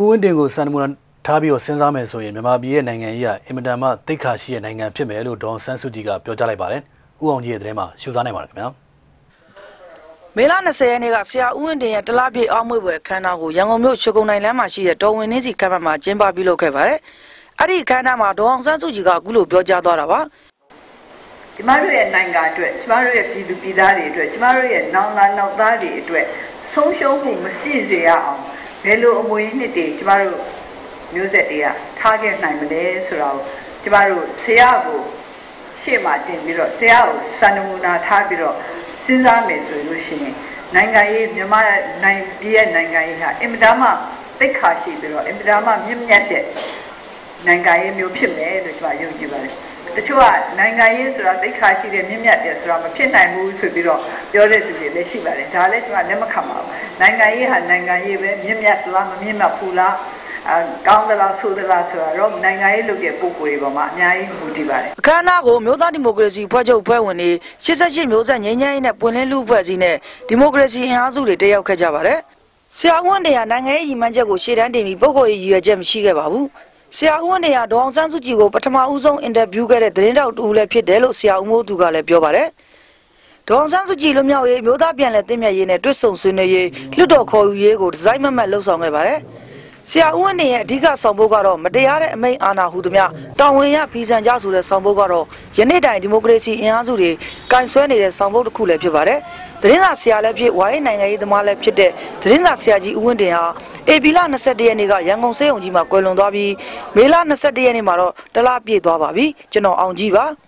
ဦးဝင်းတင်ကိုစံနမူနာထားပြီးတော့စဉ်းစားမယ်ဆိုရင်မြန်မာပြည်ရဲ့နိုင်ငံကြီးကအင်မတန်မှတိတ်ခါရှိတဲ့နိုင်ငံဖြစ်မယ်လို့ဒေါန်ဆန်းစုကြည်ကပြောကြားလိုက်ပါတယ်။ဦးအောင်ကြီးရဲ့သတင်းမှာရှုစားနိုင်ပါတယ်ခင်ဗျာ။မေလ20ရက်နေ့ကဆရာဦးဝင်းတင်ရဲ့တလားပြည့်အောင်မွေပွဲအခမ်းအနားကိုရန်ကုန်မြို့ရွှေကုန်းနိုင်လမ်းမှာရှိတဲ့တော်ဝင်နှင်းစီကမ်းမမှာကျင်းပပြုလုပ်ခဲ့ပါတယ်။အဲ့ဒီအခမ်းအနားမှာဒေါအောင်ဆန်းစုကြည်ကအခုလိုပြောကြားသွားတာပါကျမတို့ရဲ့နိုင်ငံအတွက်ကျမတို့ရဲ့ပြည်သူပြည်သားတွေအတွက်ကျမတို့ရဲ့နောင်လာနောက်သားတွေအတွက်ဆုံးရှုံးမှုမရှိစေရအောင် ဘယ်လိုအမွေနှစ်တွေကျမတို့မျိုးဆက်တွေကထားခဲ့နိုင်မလဲဆိုတာကိုကျမတို့ဆရာကိုရှေ့မှာတင်ပြီးတော့ဆရာကိုစံနမူနာထားပြီးတော့စဉ်းစားမယ်ဆိုလို့ရှိရင်နိုင်ငံရေးမြန်မာနိုင်ပြည်ရဲ့နိုင်ငံရေးဟာအင်မတန်မှသိက္ခာရှိပြီးတော့အင်မတန်မှမြင့်မြတ်တဲ့နိုင်ငံရေးမျိုးဖြစ်မယ်လို့ကျွန်မယုံကြည်ပါတယ်။တချို့ကနိုင်ငံရေးဆိုတာသိခါရှိတဲ့မြင့်မြတ်တယ်ဆိုတာမဖြစ်နိုင်ဘူးဆိုပြီးတော့ပြောတဲ့သူတွေလည်းရှိပါတယ်။ဒါလည်းကျွန်မလက်မခံပါဘူး။ နိုင်ငံရေးဟာနိုင်ငံရေးပဲမြင့်မြတ်ဆိုတာမမြင့်မြတ်ဘူးလား။အဲကောင်းသလားဆိုးသလားဆိုတာတော့နိုင်ငံရေးလုပ်တဲ့ပုံကိုယ်တွေပေါ်မှာအများကြီးမူတည်ပါတယ်။အခမ်းအနားကိုမြို့သားဒီမိုကရေစီဖွဲ့ချုပ်ဖွဲ့ဝင်တွေ88မျိုးဆက်ငြိမ်းချမ်းရေးနဲ့ပွင့်လင်းလူဖွဲ့စည်းနဲ့ဒီမိုကရေစီအင်အားစုတွေတက်ရောက်ခဲ့ကြပါတယ်။ဆရာဦးဝင်းတင်ကနိုင်ငံရေးရည်မှန်းချက်ကိုရှေ့တန်းတင်ပြီးပုဂ္ဂိုလ်ရေးရည်ရွယ်ချက်မရှိခဲ့ပါဘူး။ဆရာဦးဝင်းတင်ကဒေါအောင်ဆန်းစုကြည်ကိုပထမဦးဆုံးအင်တာဗျူးခဲ့တဲ့သတင်းတောက်တူလည်းဖြစ်တယ်လို့ဆရာဦးမိုးသူကလည်းပြောပါတယ်။ ဒေါအောင်ဆန်းစုကြည်လွတ်မြောက်ရေးမျိုးသားပြန်လည်တည်မြဲရေးနဲ့တွစ်ဆုံဆွေးနွေးရေးလွတ်တော်ခေါ်ယူရေးကိုဒီဇိုင်းမမတ်လှုပ်ဆောင်ခဲ့ပါတယ်။ဆရာဦးဝင်းနေရဲ့အဓိကဆောင်ဖို့ကတော့မတရားတဲ့အမိန့်အာဏာဟုသမျှတောင်ဝင်ရဖီဆန်ကြဆိုတဲ့ဆောင်ဖို့ကတော့ယနေ့တိုင်ဒီမိုကရေစီအင်အားစုတွေကင်ဆွဲနေတဲ့ဆောင်ဖို့တစ်ခုလည်းဖြစ်ပါတယ်။သတင်းစာဆရာလည်းဖြစ်ဝိုင်းနိုင်ငံရေးသမားလည်းဖြစ်တဲ့သတင်းစာဆရာကြီးဦးဝင်းတင်ဟာအေပီလ21ရက်နေ့ကရန်ကုန်စေယုံကြီးမှာကွယ်လွန်သွားပြီးမေလ21ရက်နေ့မှာတော့တလားပြည့်သွားပါပြီ။ကျွန်တော်အောင်ကြီးပါ။